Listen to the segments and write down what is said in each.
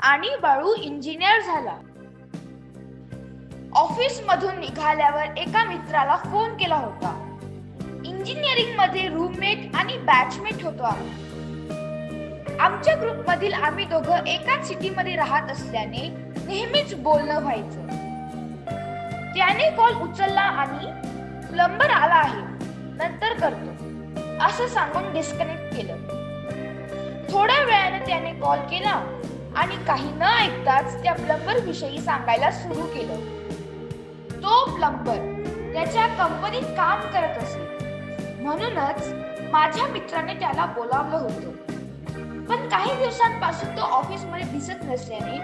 आणि बाळू इंजिनियर झाला. ऑफिस मधून निघाल्यावर एका मित्राला फोन केला होता. इंजिनिअरिंगमध्ये रूममेट आणि बॅचमेट होतो आम्ही. आमच्या ग्रुप मधील आम्ही दोघं एकाच सिटी मध्ये राहत असल्याने नेहमीच बोलणं व्हायचं. त्याने कॉल उचलला आणि प्लंबर आला आहे नंतर करतो असं सांगून डिस्कनेक्ट केलं. थोड्या वेळाने त्याने कॉल केला. आणि काही न ऐकताच त्या प्लंबर विषयी सांगायला सुरू केलं. तो प्लंबर त्याच्या कंपनीत काम करत असे. म्हणूनच माझ्या मित्राने त्याला बोलावलं होतं. पण काही दिवसांपासून तो ऑफिसमध्ये दिसत नसल्याने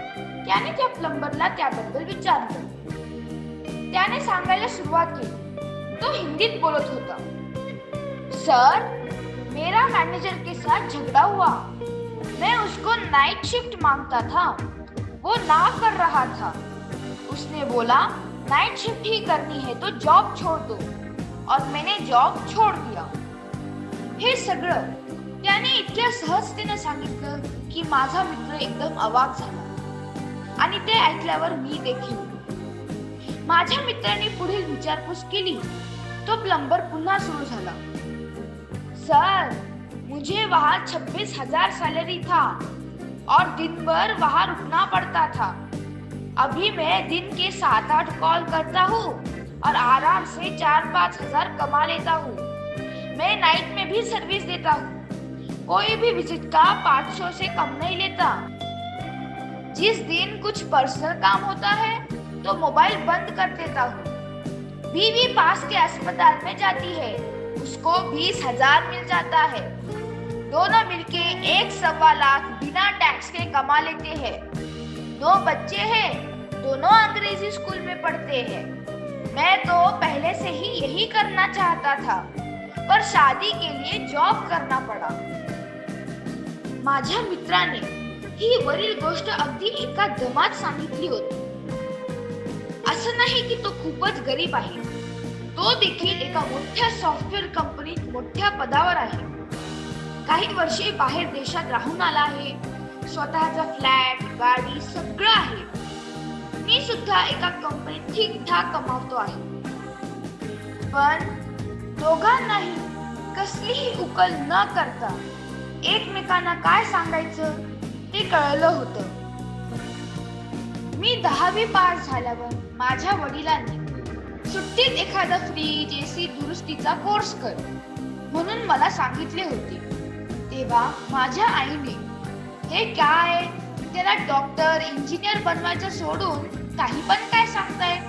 त्याने त्या प्लंबरला त्याबद्दल विचारलं. त्याने सांगायला सुरुवात केली. तो हिंदीत बोलत होता. सर मेरा मैनेजर के साथ झगड़ा हुआ. नाइट शिफ्ट माँगता था। वो ना कर रहा था। उसने बोला, नाइट शिफ्ट ही करनी है तो जॉब छोड़ दो। और मैंने जॉब छोड़ दिया। हे सगळं त्याने इतक्या सहजतेने सांगितलं की माझा मित्र एकदम अवाक झाला आणि ते ऐकल्यावर मी देखील. माझ्या मित्राने पुढील विचारपूस केली. तो प्लंबर पुन्हा सुरू झाला. सर, मुझे वहाँ छब्बीस हज़ार सैलरी था। और दिन भर वहाँ रुकना पड़ता था। अभी मैं दिन के सात आठ कॉल करता हूँ और आराम से चार पाँच हज़ार कमा लेता हूँ। मैं नाइट में भी सर्विस देता हूँ। कोई भी विज़िट का पाँच सौ से कम नहीं लेता। जिस दिन कुछ पर्सनल काम होता है तो मोबाइल बंद कर देता हूँ। बीवी पास के अस्पताल में जाती है। उसको बीस हज़ार मिल जाता है। दोनों मिलके एक सवा लाख बिना टैक्स के कमा लेते हैं। दो बच्चे हैं, दोनों अंग्रेज़ी स्कूल में पढ़ते हैं। मैं तो पहले से ही यही करना चाहता था, पर शादी के लिए जॉब करना पड़ा। माझ्या मित्राने ही वरील गोष्ट अगदी एका दमात सांगितली होती। असं नाही की तो खूपच गरीब आहे तो देखील एका मोठ्या सॉफ्टवेअर कंपनीत मोठ्या पदावर आहे. काही वर्षे बाहेर देशात राहून आला आहे. स्वतःचा फ्लॅट गाडी सगळं आहे. मी सुद्धा एका कंपनीत ठीकठाक कमावतो आहे. पण दोघांनाही कसलीही उकल न करता एकमेकांना काय सांगायचं ते कळलं होतं. मी दहावी पास झाल्यावर माझ्या वडिलांनी सुट्टीत एखादा फ्रीज एसी दुरुस्तीचा कोर्स कर म्हणून मला सांगितले होते. तेव्हा माझ्या आईने. हे काय? त्याला डॉक्टर इंजिनियर बनवायचं सोडून काही पण काय सांगताय?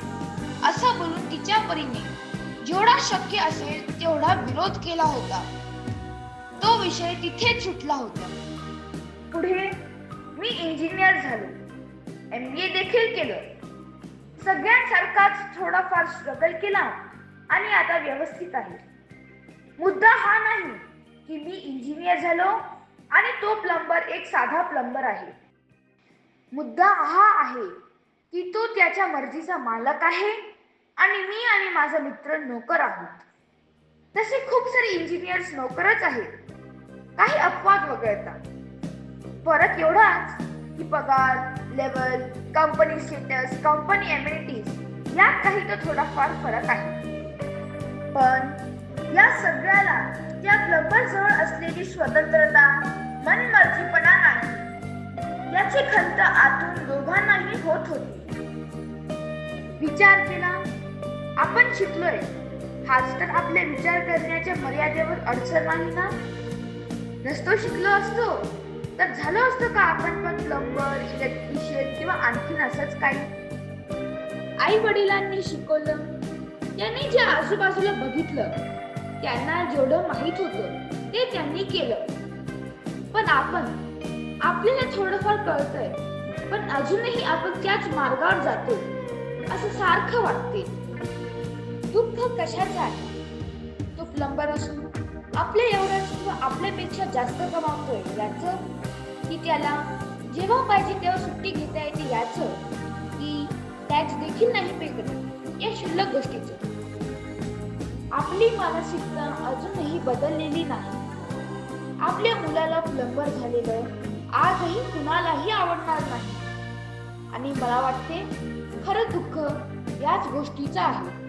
असं बोलून तिच्या परीने जेवढा शक्य असेल तेवढा विरोध केला होता. तो विषय तिथेच सुटला होता. पुढे मी इंजिनियर झालो. एम बी ए देखील केलं. सगळ्यांसारखाच थोडाफार स्ट्रगल केला आणि आता व्यवस्थित आहे. मुद्दा हा नाही की मी इंजिनियर झालो आणि तो प्लंबर एक साधा प्लंबर आहे. मुद्दा हा आहे की तो त्याच्या मर्जीचा मालक आहे आणि मी आणि माझा मित्र नोकर आहोत. तसे खूप सारे इंजिनियर्स नोकरच आहेत. काही अपवाद वगळता. फरक एवढाच की पगार level company status company amenities यात काही तर थोडाफार फरक आहे. पण या सगळ्याला त्या प्लंबर जवळ असलेली स्वतंत्रता मनमर्जीपणा नाही. याची खंत आतून दोघांनाही होत होती. विचार केला आपण शिकलोय. हाच तर आपल्या विचार करण्याच्या मर्यादेवर अडचण नाही ना? नसतो शिकलो असतो तर झालं असतं का आपण पण प्लंबर इलेक्ट्रिशियन किंवा आणखीन असंच काही? आई वडिलांनी शिकवलं त्यांनी जे आजूबाजूला बघितलं त्यांना जेवढं माहीत होतं ते त्यांनी केलं. पण आपण आपल्याला थोडंफार कळतंय पण अजूनही आपण त्याच मार्गावर जातो असं सारखं वाटते दुःख कशाचं आहे तो प्लंबर असून आपल्या एवढंच किंवा आपल्यापेक्षा जास्त कमावतोय याचं की त्याला जेव्हा पाहिजे तेव्हा सुट्टी घेता येते याचं की टॅक्स देखील नाही पे करत या शिल्लक गोष्टीचं. आपली मानसिकता अजूनही बदललेली नाही. आपल्या मुलाला प्लंबर झालेलं आजही कुणालाही आवडणार नाही. आणि मला वाटते खरं दुःख याच गोष्टीचं आहे.